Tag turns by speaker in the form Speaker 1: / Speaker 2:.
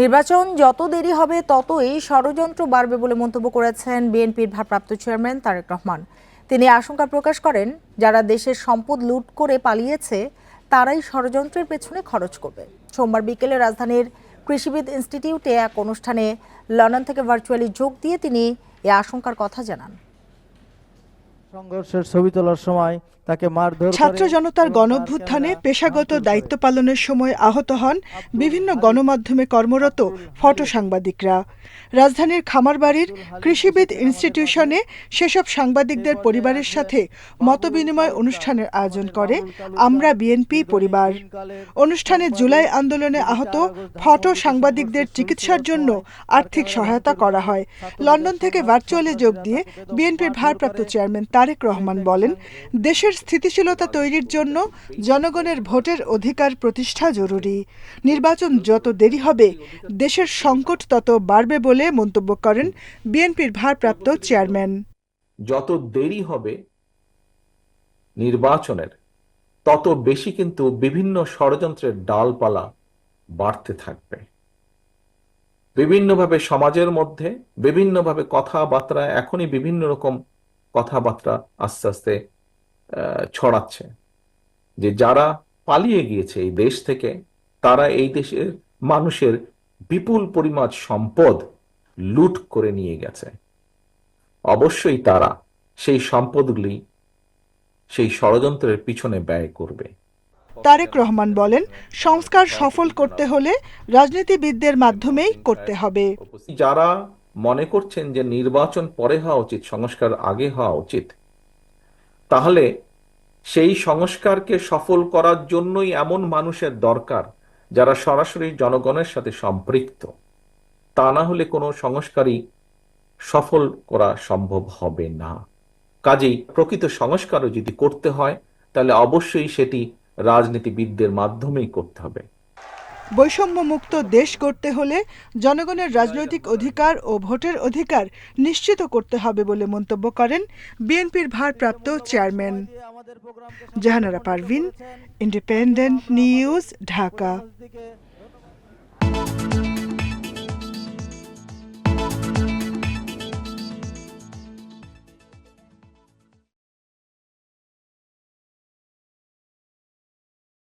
Speaker 1: নির্বাচন যত দেরি হবে, ততই ষড়যন্ত্র বাড়বে বলে মন্তব্য করেছেন বিএনপির ভারপ্রাপ্ত চেয়ারম্যান তারেক রহমান। তিনি আশঙ্কা প্রকাশ করেন, যারা দেশের সম্পদ লুট করে পালিয়েছে, তারাই ষড়যন্ত্রের পেছনে খরচ করবে। সোমবার বিকেলে রাজধানীর কৃষিবিদ ইনস্টিটিউটে এক অনুষ্ঠানে লন্ডন থেকে ভার্চুয়ালি যোগ দিয়ে তিনি এ আশঙ্কার কথা জানান।
Speaker 2: সংঘর্ষের ছবি তোলার সময় তাকে মারধর
Speaker 3: ছাত্র জনতার গণভ্যুত্থানে পেশাগত দায়িত্ব পালনের সময় আহত হন বিভিন্ন গণমাধ্যমে কর্মরত ফটো সাংবাদিকরা। রাজধানীর খামারবাড়ির কৃষিবিদ ইনস্টিটিউশনে সেসব সাংবাদিকদের পরিবারের সাথে মতবিনিময় অনুষ্ঠানের আয়োজন করে আমরা বিএনপি পরিবার। অনুষ্ঠানে জুলাই আন্দোলনে আহত ফটো সাংবাদিকদের চিকিৎসার জন্য আর্থিক সহায়তা করা হয়। লন্ডন থেকে ভার্চুয়ালে যোগ দিয়ে বিএনপির ভারপ্রাপ্ত চেয়ারম্যান তারেক রহমান বলেন, দেশের স্থিতিশীলতা তৈরির জন্য জনগণের ভোটের অধিকার প্রতিষ্ঠা জরুরি। নির্বাচন যত দেরি হবে, দেশের সংকট তত বাড়বে বলে মন্তব্য করেন বিএনপির ভারপ্রাপ্ত চেয়ারম্যান।
Speaker 4: যত দেরি হবে নির্বাচনের, তত বেশি কিন্তু বিভিন্ন ষড়যন্ত্রের ডালপালা বাড়তে থাকবে। বিভিন্নভাবে সমাজের মধ্যে, বিভিন্নভাবে কথাবার্তা, এখনই বিভিন্ন রকম কথাবার্তা আস্তে আস্তে ছড়াচ্ছে। যে যারা পালিয়ে গিয়েছে এই দেশ থেকে তারা এই দেশের মানুষের বিপুল পরিমাণ সম্পদ লুট করে নিয়ে গেছে। অবশ্যই তারা সেই সম্পদগুলি সেই ষড়যন্ত্রের পিছনে ব্যয় করবে।
Speaker 3: তারেক রহমান বলেন সংস্কার সফল করতে হলে রাজনীতিবিদদের মাধ্যমেই করতে হবে।
Speaker 4: যারা মনে করছেন যে নির্বাচন পরে হওয়া উচিত, সংস্কার আগে হওয়া উচিত। তাহলে সেই সংস্কারকে সফল করার জন্যই এমন মানুষের দরকার যারা সরাসরি জনগণের সাথে সম্পৃক্ত। তা না হলে কোনো সংস্কারই সফল করা সম্ভব হবে না। কাজেই প্রকৃত সংস্কারও যদি করতে হয়, তাহলে অবশ্যই সেটি রাজনীতিবিদদের মাধ্যমেই করতে হবে।
Speaker 3: বৈষম্যমুক্ত দেশ করতে হলে জনগণের রাজনৈতিক অধিকার ও ভোটের অধিকার নিশ্চিত করতে হবে বলে মন্তব্য করেন বিএনপির ভারপ্রাপ্ত chairman. Jahanara Parvin, independent news, Dhaka.